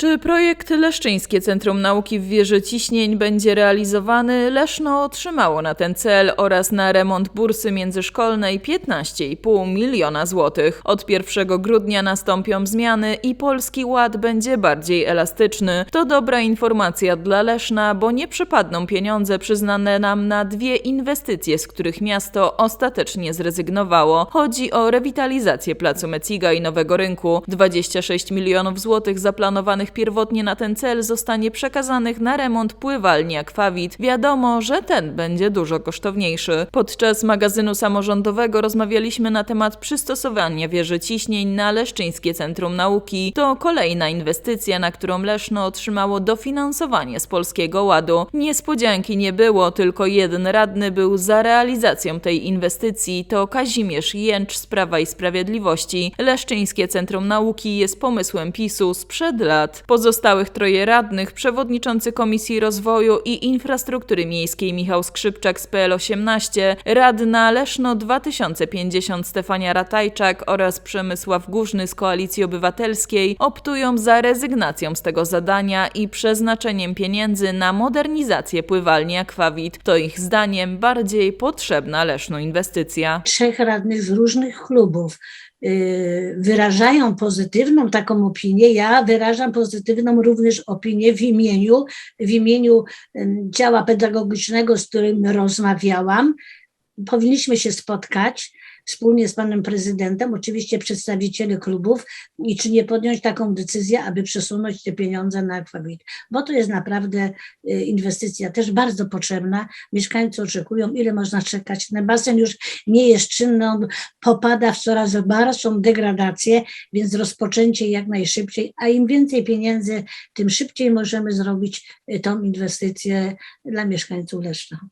Czy projekt Leszczyńskie Centrum Nauki w Wieży Ciśnień będzie realizowany? Leszno otrzymało na ten cel oraz na remont bursy międzyszkolnej 15,5 miliona złotych. Od 1 grudnia nastąpią zmiany i Polski Ład będzie bardziej elastyczny. To dobra informacja dla Leszna, bo nie przypadną pieniądze przyznane nam na dwie inwestycje, z których miasto ostatecznie zrezygnowało. Chodzi o rewitalizację Placu Meciga i Nowego Rynku. 26 milionów złotych zaplanowanych pierwotnie na ten cel zostanie przekazanych na remont pływalni Akwawit. Wiadomo, że ten będzie dużo kosztowniejszy. Podczas magazynu samorządowego rozmawialiśmy na temat przystosowania wieży ciśnień na Leszczyńskie Centrum Nauki. To kolejna inwestycja, na którą Leszno otrzymało dofinansowanie z Polskiego Ładu. Niespodzianki nie było, tylko jeden radny był za realizacją tej inwestycji. To Kazimierz Jęcz z Prawa i Sprawiedliwości. Leszczyńskie Centrum Nauki jest pomysłem PiSu sprzed lat. Pozostałych troje radnych, przewodniczący Komisji Rozwoju i Infrastruktury Miejskiej Michał Skrzypczak z PL18, radna Leszno 2050 Stefania Ratajczak oraz Przemysław Górzny z Koalicji Obywatelskiej optują za rezygnacją z tego zadania i przeznaczeniem pieniędzy na modernizację pływalni Akwawit. To ich zdaniem bardziej potrzebna Leszno inwestycja. trzech radnych z różnych klubów wyrażają pozytywną taką opinię. Ja wyrażam pozytywną również opinię w imieniu, w imieniu działa pedagogicznego, z którym rozmawiałam. Powinniśmy się spotkać wspólnie z panem prezydentem, oczywiście przedstawiciele klubów i czy nie podjąć taką decyzję, aby przesunąć te pieniądze na akwawit, bo to jest naprawdę y, inwestycja też bardzo potrzebna. Mieszkańcy oczekują, ile można czekać. Ten basen już nie jest czynny, on popada w coraz barszą degradację, więc rozpoczęcie jak najszybciej, a im więcej pieniędzy, tym szybciej możemy zrobić y, tą inwestycję dla mieszkańców Leszna.